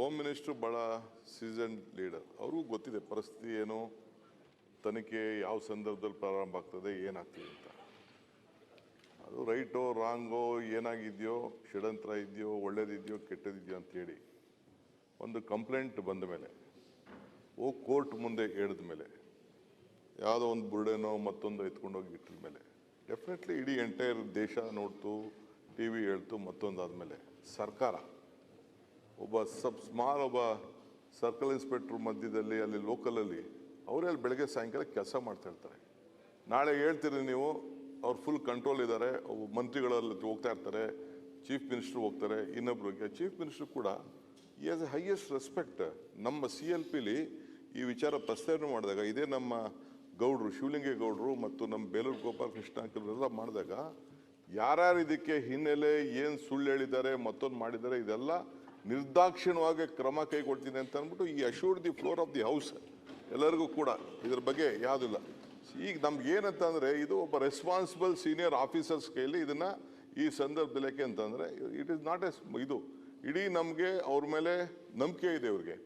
Home minister ಭಾಳ season leader ಅವ್ರಿಗೂ ಗೊತ್ತಿದೆ ಪರಿಸ್ಥಿತಿ ಏನು, ತನಿಖೆ ಯಾವ ಸಂದರ್ಭದಲ್ಲಿ ಪ್ರಾರಂಭ ಆಗ್ತದೆ, ಏನಾಗ್ತದೆ ಅಂತ. ಅದು ರೈಟೋ ರಾಂಗೋ ಏನಾಗಿದೆಯೋ, ಷಡ್ಯಂತ್ರ ಇದೆಯೋ, ಒಳ್ಳೇದಿದೆಯೋ, ಕೆಟ್ಟದಿದೆಯೋ ಅಂತೇಳಿ ಒಂದು ಕಂಪ್ಲೇಂಟ್ ಬಂದ ಮೇಲೆ, ಓ ಕೋರ್ಟ್ ಮುಂದೆ ಹೇಳಿದ ಮೇಲೆ, ಯಾವುದೋ ಒಂದು ಬುರ್ಡೆನೋ ಮತ್ತೊಂದು ಎತ್ಕೊಂಡೋಗಿ ಇಟ್ಟಿದ ಮೇಲೆ ಡೆಫಿನೆಟ್ಲಿ ಇಡೀ ಎಂಟೈರ್ ದೇಶ ನೋಡ್ತು ಟಿ ವಿ ಹೇಳ್ತು ಮತ್ತೊಂದಾದಮೇಲೆ ಸರ್ಕಾರ. ಒಬ್ಬ ಸಬ್ ಸ್ಮಾಲ್ ಒಬ್ಬ ಸರ್ಕಲ್ ಇನ್ಸ್ಪೆಕ್ಟ್ರ್ ಮಧ್ಯದಲ್ಲಿ, ಅಲ್ಲಿ ಲೋಕಲಲ್ಲಿ ಅವರೇ ಅಲ್ಲಿ ಬೆಳಗ್ಗೆ ಸಾಯಂಕಾಲ ಕೆಲಸ ಮಾಡ್ತಾ ಇರ್ತಾರೆ. ನಾಳೆ ಹೇಳ್ತೀರಿ ನೀವು, ಅವ್ರು ಫುಲ್ ಕಂಟ್ರೋಲ್ ಇದ್ದಾರೆ ಮಂತ್ರಿಗಳಲ್ಲಿ ಹೋಗ್ತಾ ಇರ್ತಾರೆ ಚೀಫ್ ಮಿನಿಸ್ಟರ್ ಹೋಗ್ತಾರೆ ಇನ್ನೊಬ್ಬರಿಗೆ ಚೀಫ್ ಮಿನಿಸ್ಟರ್ ಕೂಡ ಈ ಆಸ್ ಎ ಹೈಯೆಸ್ಟ್ ರೆಸ್ಪೆಕ್ಟ್ ನಮ್ಮ ಸಿ ಎಲ್ ಪಿಲಿ ಈ ವಿಚಾರ ಪ್ರಸ್ತಾವನೆ ಮಾಡಿದಾಗ, ಇದೇ ನಮ್ಮ ಗೌಡ್ರು, ಶಿವಲಿಂಗೇಗೌಡರು ಮತ್ತು ನಮ್ಮ ಬೇಲೂರು ಗೋಪಾಲಕೃಷ್ಣ ಇವರೆಲ್ಲ ಮಾಡಿದಾಗ, ಯಾರ್ಯಾರು ಇದಕ್ಕೆ ಹಿನ್ನೆಲೆ, ಏನು ಸುಳ್ಳು ಹೇಳಿದ್ದಾರೆ, ಮತ್ತೊಂದು ಮಾಡಿದ್ದಾರೆ, ಇದೆಲ್ಲ ನಿರ್ದಾಕ್ಷಿಣ್ಯವಾಗಿ ಕ್ರಮ ಕೈಗೊಳ್ತೀನಿ ಅಂತ ಅಂದ್ಬಿಟ್ಟು ಈ assured the floor of the house ಎಲ್ಲರಿಗೂ ಕೂಡ. ಇದ್ರ ಬಗ್ಗೆ ಯಾವುದಿಲ್ಲ. ಈಗ ನಮ್ಗೆ ಏನಂತ ಅಂದರೆ ಇದು ಒಬ್ಬ ರೆಸ್ಪಾನ್ಸಿಬಲ್ ಸೀನಿಯರ್ ಆಫೀಸರ್ಸ್ ಕೈಯಲ್ಲಿ ಇದನ್ನು ಈ ಸಂದರ್ಭದಲ್ಲಿ ಯಾಕೆ ಅಂತಂದರೆ ಇಟ್ ಈಸ್ ನಾಟ್ ಎಸ್ ಇದು ಇಡೀ ನಮಗೆ ಅವ್ರ ಮೇಲೆ ನಂಬಿಕೆ ಇದೆ ಇವ್ರಿಗೆ.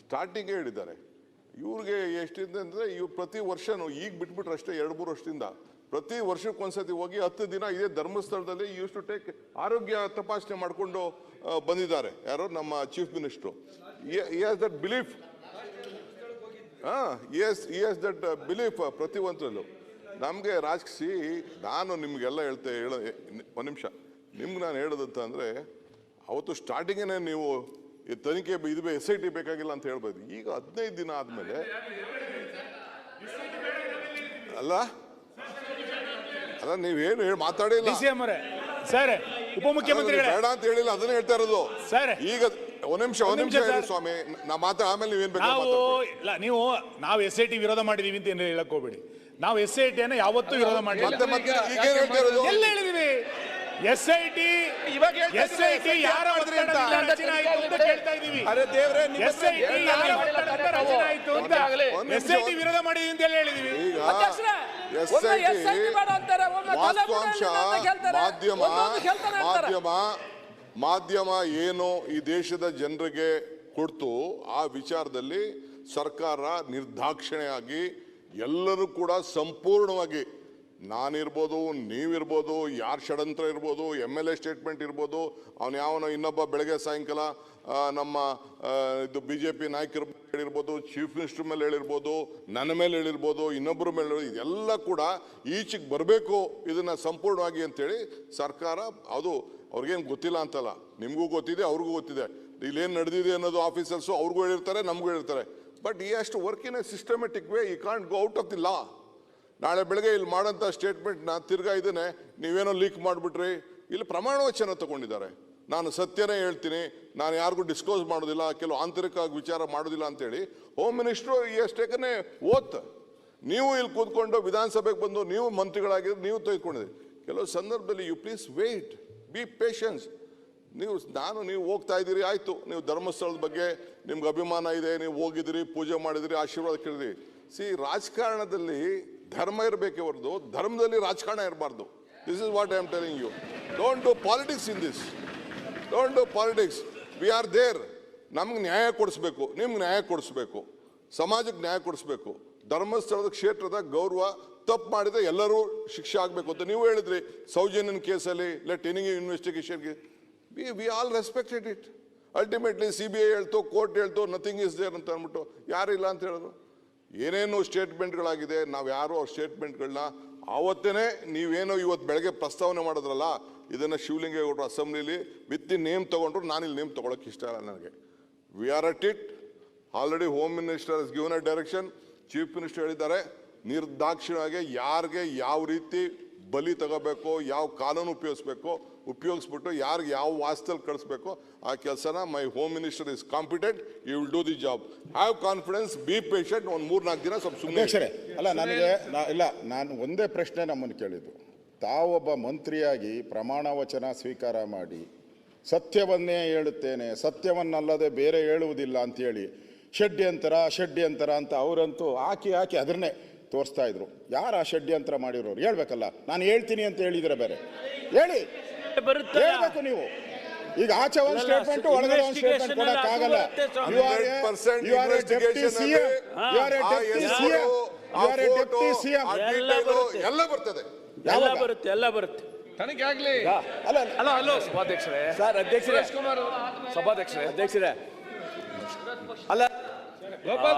ಸ್ಟಾರ್ಟಿಂಗೇ ಹೇಳಿದ್ದಾರೆ. ಇವ್ರಿಗೆ ಎಷ್ಟಿದೆ ಅಂದರೆ ಇವ್ರು ಪ್ರತಿ ವರ್ಷನೂ ಈಗ ಬಿಟ್ಬಿಟ್ರೆ ಅಷ್ಟೇ ಎರಡು ಮೂರು ವರ್ಷದಿಂದ. ಪ್ರತಿ ವರ್ಷಕ್ಕೊಂದ್ಸತಿ ಹೋಗಿ ಹತ್ತು ದಿನ ಇದೇ ಧರ್ಮಸ್ಥಳದಲ್ಲಿ ಯೂಸ್ ಟು ಟೇಕ್ ಆರೋಗ್ಯ ತಪಾಸಣೆ ಮಾಡಿಕೊಂಡು ಬಂದಿದ್ದಾರೆ. ಯಾರೋ ನಮ್ಮ chief minister. Yes that belief ಹಾಂ ಎಸ್ ಎಸ್ ದಟ್ ಬಿಲೀಫ್ ಪ್ರತಿಯೊಂದರಲ್ಲೂ ನಮಗೆ ರಾಜಕೀಯ ನಾನು ನಿಮಗೆಲ್ಲ ಹೇಳ್ತೆ, ಹೇಳ ಒಂದು ನಿಮಿಷ. ನಿಮ್ಗೆ ನಾನು ಹೇಳೋದಂತ ಅಂದರೆ, ಅವತ್ತು ಸ್ಟಾರ್ಟಿಂಗೇ ನೀವು ತನಿಖೆ ಬ- ಇದು ಎಸ್ ಐ ಟಿ ಬೇಕಾಗಿಲ್ಲ ಅಂತ ಹೇಳ್ಬೋದು ಈಗ ಹದಿನೈದು ದಿನ ಆದಮೇಲೆ ಅಲ್ಲ? ಅಲ್ಲ ನೀವೇನು ಹೇಳಿ ಮಾತಾಡಿಲ್ಲ ಸರ್ ಉಪಮುಖ್ಯಮಂತ್ರಿಗಳೇ. ಬೇಡ ಅಂತ ಹೇಳಿಲ್ಲ ಅದನ್ನ ಹೇಳ್ತಾ ಇರೋದು. ಸರ್. ಈಗ ಒಂದ್ ನಿಮಿಷ ಒಂದ್ ನಿಮಿಷ ಸ್ವಾಮಿ. ನಾ ಮಾತ್ರ ಆಮೇಲೆ ನೀವೇನ್ ಬೇಕು ನಾವು. ಇಲ್ಲ ನೀವು ನಾವು ಎಸ್ ಐ ಟಿ ವಿರೋಧ ಮಾಡಿದೀವಿ ಅಂತ ಏನು ಹೇಳಕ್ ಹೋಗ್ಬೇಡಿ. ನಾವು ಎಸ್ ಐ ಟಿ ಯಾವತ್ತೂ ವಿರೋಧ ಮಾಡಿಲ್ಲ ಮತ್ತೆ ಮತ್ತೆ ಈಗ ಏನ್ ಹೇಳ್ತಾ ಇರೋದು ಎಲ್ಲ ಹೇಳಿದೀವಿ ಎಸ್ ಐ ಟಿ ಇವಾಗ ಹೇಳ್ತಾ ಎಸ್ ಐ ಟಿ ಯಾರ ಕೇಳ್ತಾ ಇದೀವಿ ಅರೆ ದೇವ್ರೆ ಎಸ್ ಐ ಟಿ ಯಾರ ರಚನೆ ಆಯ್ತು ಅಂತ? ಎಸ್ ಐ ಟಿ ವಿರೋಧ ಮಾಡಿ ಅಂತ ಹೇಳಿದೀವಿ. ಮಾಧ್ಯಮ. ಮಾಧ್ಯಮ ಮಾಧ್ಯಮ ಏನು ಈ ದೇಶದ ಜನರಿಗೆ ಕೊಡ್ತು ಆ ವಿಚಾರದಲ್ಲಿ ಸರ್ಕಾರ ನಿರ್ದಾಕ್ಷಿಣ್ಯವಾಗಿ ಎಲ್ಲರೂ ಕೂಡ ಸಂಪೂರ್ಣವಾಗಿ ನಾನಿರ್ಬೋದು, ನೀವಿರ್ಬೋದು, ಯಾರ ಷಡಂತ್ರ ಇರ್ಬೋದು ಎಂ ಎಲ್ ಎ ಸ್ಟೇಟ್ಮೆಂಟ್ ಇರ್ಬೋದು, ಅವನು ಯಾವನೋ ಇನ್ನೊಬ್ಬ ಬೆಳಗ್ಗೆ ಸಾಯಂಕಾಲ ನಮ್ಮ ಇದು ಬಿ ಜೆ ಪಿ ನಾಯಕರ ಹೇಳಿರ್ಬೋದು ಚೀಫ್ ಮಿನಿಸ್ಟರ್ ಮೇಲೆ ಹೇಳಿರ್ಬೋದು, ನನ್ನ ಮೇಲೆ ಹೇಳಿರ್ಬೋದು ಇನ್ನೊಬ್ಬರ ಮೇಲೆ ಇದೆಲ್ಲ ಕೂಡ ಈಚೆಗೆ ಬರಬೇಕು, ಇದನ್ನು ಸಂಪೂರ್ಣವಾಗಿ ಅಂತೇಳಿ ಸರ್ಕಾರ, ಅದು ಅವ್ರಿಗೇನು ಗೊತ್ತಿಲ್ಲ ಅಂತಲ್ಲ. ನಿಮಗೂ ಗೊತ್ತಿದೆ, ಅವ್ರಿಗೂ ಗೊತ್ತಿದೆ. ಇಲ್ಲೇನು ನಡೆದಿದೆ ಅನ್ನೋದು ಆಫೀಸರ್ಸು ಅವ್ರಿಗೂ ಹೇಳಿರ್ತಾರೆ, ನಮಗೂ ಹೇಳಿರ್ತಾರೆ. ಬಟ್ ಈ ಅಷ್ಟು work in a systematic way ಈ can't go out of the law ನಾಳೆ ಬೆಳಗ್ಗೆ ಇಲ್ಲಿ ಮಾಡೋಂಥ ಸ್ಟೇಟ್ಮೆಂಟ್ನ ತಿರ್ಗಾ ಇದನ್ನೇ ನೀವೇನೋ ಲೀಕ್ ಮಾಡಿಬಿಟ್ರಿ. ಇಲ್ಲಿ ಪ್ರಮಾಣ ವಚನ ತಗೊಂಡಿದ್ದಾರೆ. ನಾನು ಸತ್ಯನೇ ಹೇಳ್ತೀನಿ, ನಾನು ಯಾರಿಗೂ ಡಿಸ್ಕ್ಲೋಸ್ ಮಾಡೋದಿಲ್ಲ, ಕೆಲವು ಆಂತರಿಕವಾಗಿ ವಿಚಾರ ಮಾಡೋದಿಲ್ಲ ಅಂತೇಳಿ. ಹೋಮ್ ಮಿನಿಸ್ಟ್ರು ಎಷ್ಟೇಕನೇ ಓತ್. ನೀವು ಇಲ್ಲಿ ಕೂತ್ಕೊಂಡು ವಿಧಾನಸಭೆಗೆ ಬಂದು, ನೀವು ಮಂತ್ರಿಗಳಾಗಿದ್ರೆ, ನೀವು ತೆಗೆದುಕೊಂಡಿದ್ದೀರಿ ಕೆಲವು ಸಂದರ್ಭದಲ್ಲಿ you please wait be patience ನೀವು, ನಾನು, ನೀವು ಹೋಗ್ತಾ ಇದ್ದೀರಿ, ಆಯಿತು. ನೀವು ಧರ್ಮಸ್ಥಳದ ಬಗ್ಗೆ ನಿಮ್ಗೆ ಅಭಿಮಾನ ಇದೆ, ನೀವು ಹೋಗಿದ್ದೀರಿ, ಪೂಜೆ ಮಾಡಿದಿರಿ ಆಶೀರ್ವಾದ ಕೇಳಿದ್ರಿ ಸಿ ರಾಜಕಾರಣದಲ್ಲಿ ಧರ್ಮ ಇರಬೇಕೆ ಹೊರತು ಧರ್ಮದಲ್ಲಿ ರಾಜಕಾರಣ ಇರಬಾರ್ದು. This is what I am telling you don't do politics in this don't do politics we are there ನಮ್ಗೆ ನ್ಯಾಯ ಕೊಡಿಸ್ಬೇಕು. ನಿಮ್ಗೆ ನ್ಯಾಯ ಕೊಡಿಸ್ಬೇಕು. ಸಮಾಜಕ್ಕೆ ನ್ಯಾಯ ಕೊಡಿಸ್ಬೇಕು. ಧರ್ಮಸ್ಥಳದ ಕ್ಷೇತ್ರದ ಗೌರವ ತಪ್ಪು ಮಾಡಿದ್ರೆ ಎಲ್ಲರೂ ಶಿಕ್ಷೆ ಆಗಬೇಕು ಅಂತ ನೀವು ಹೇಳಿದ್ರಿ. ಸೌಜನ್ಯನ ಕೇಸಲ್ಲಿ let any ಇನ್ವೆಸ್ಟಿಗೇಷನ್ಗೆ we we all respected it ultimately C B I ಹೇಳ್ತು ಕೋರ್ಟ್ ಹೇಳ್ತು ನಥಿಂಗ್ ಇಸ್ ದೇರ್ ಅಂತ ಅಂದ್ಬಿಟ್ಟು ಯಾರಿಲ್ಲ ಅಂತ ಹೇಳಿದ್ರು. ಏನೇನು ಸ್ಟೇಟ್ಮೆಂಟ್ಗಳಾಗಿದೆ, ನಾವು ಯಾರು ಅವ್ರ ಸ್ಟೇಟ್ಮೆಂಟ್ಗಳನ್ನ ಆವತ್ತೇ ನೀವೇನೋ ಇವತ್ತು ಬೆಳಗ್ಗೆ ಪ್ರಸ್ತಾವನೆ ಮಾಡಿದ್ರಲ್ಲ, ಇದನ್ನು ಶಿವಲಿಂಗೇಗೌಡರು ಅಸೆಂಬ್ಲಿಲಿ ವಿತ್ ನೇಮ್ ತೊಗೊಂಡ್ರು ನಾನು ಇಲ್ಲಿ ನೇಮ್ ತೊಗೊಳಕ್ಕೆ ಇಷ್ಟ ಇಲ್ಲ ನನಗೆ. We are at it. Already home minister is given a direction chief minister ಹೇಳಿದ್ದಾರೆ, ನಿರ್ದಾಕ್ಷಿಣ್ಯವಾಗಿ ಯಾರಿಗೆ ಯಾವ ರೀತಿ ಬಲಿ ತಗೋಬೇಕು, ಯಾವ ಕಾನೂನು ಉಪಯೋಗಿಸ್ಬೇಕು ಉಪಯೋಗಿಸ್ಬಿಟ್ಟು ಯಾರಿಗೆ ಯಾವ ವಾಸ್ತಲ್ಲಿ ಕಳಿಸ್ಬೇಕು ಆ ಕೆಲಸನ my home minister is competent you will do the job. Have confidence be patient ಒಂದು ಮೂರು ನಾಲ್ಕು ದಿನ ಸ್ವಲ್ಪ ಸುಮ್ಮನೆ ಅಲ್ಲ ನನಗೆ ನಾ- ಇಲ್ಲ ನಾನು ಒಂದೇ ಪ್ರಶ್ನೆ ನಮ್ಮನ್ನು ಕೇಳಿದ್ದು. ತಾವೊಬ್ಬ ಮಂತ್ರಿಯಾಗಿ ಪ್ರಮಾಣ ವಚನ ಸ್ವೀಕಾರ ಮಾಡಿ ಸತ್ಯವನ್ನೇ ಹೇಳುತ್ತೇನೆ ಸತ್ಯವನ್ನಲ್ಲದೆ ಬೇರೆ ಹೇಳುವುದಿಲ್ಲ ಅಂತೇಳಿ ಷಡ್ಯಂತರ ಷಡ್ಯಂತರ ಅಂತ ಅವರಂತೂ ಹಾಕಿ ಹಾಕಿ ಅದನ್ನೇ ತೋರಿಸ್ತಾ ಇದ್ರು. ಯಾರು ಆ ಷಡ್ಯಂತರ ಮಾಡಿರೋರು? ಹೇಳ್ಬೇಕಲ್ಲ ನಾನು ಹೇಳ್ತೀನಿ ಅಂತ ಹೇಳಿದರೆ ಬೇರೆ. ಹೇಳಿ. ಬರುತ್ತೆ ಹೇಳ್ಬೇಕು ನೀವು. ಈಗ ಆಚೆ ಒಂದು ಅಲ್ಲ, ಸ್ಟೇಟ್ಮೆಂಟ್ ಒಳಗಡೆ ಒಂದು ಸ್ಟೇಟ್ಮೆಂಟ್ ಕೊಡಕ್ ಆಗಲ್ಲ ಬರುತ್ತೆ. You are a 100% you are a deputy CM you are a deputy CM you are a deputy CM ಎಲ್ಲ ಬರುತ್ತೆ. ಬರ್ತದೆ. ಎಲ್ಲ ಬರುತ್ತೆ ಎಲ್ಲ ಬರುತ್ತೆ. ತನಿಖೆ ಆಗ್ಲಿ. ಅಲ್ಲ ಅಲ್ಲ ಹಲೋ ಸಭಾಧ್ಯಕ್ಷರೇ. ಸರ್ ಅಧ್ಯಕ್ಷರೇ. ಸುರೇಶ್ ಕುಮಾರ್ ಸಭಾಧ್ಯಕ್ಷರೇ ಅಧ್ಯಕ್ಷರೇ. ಅಲ್ಲ ಗೋಪಾಲ್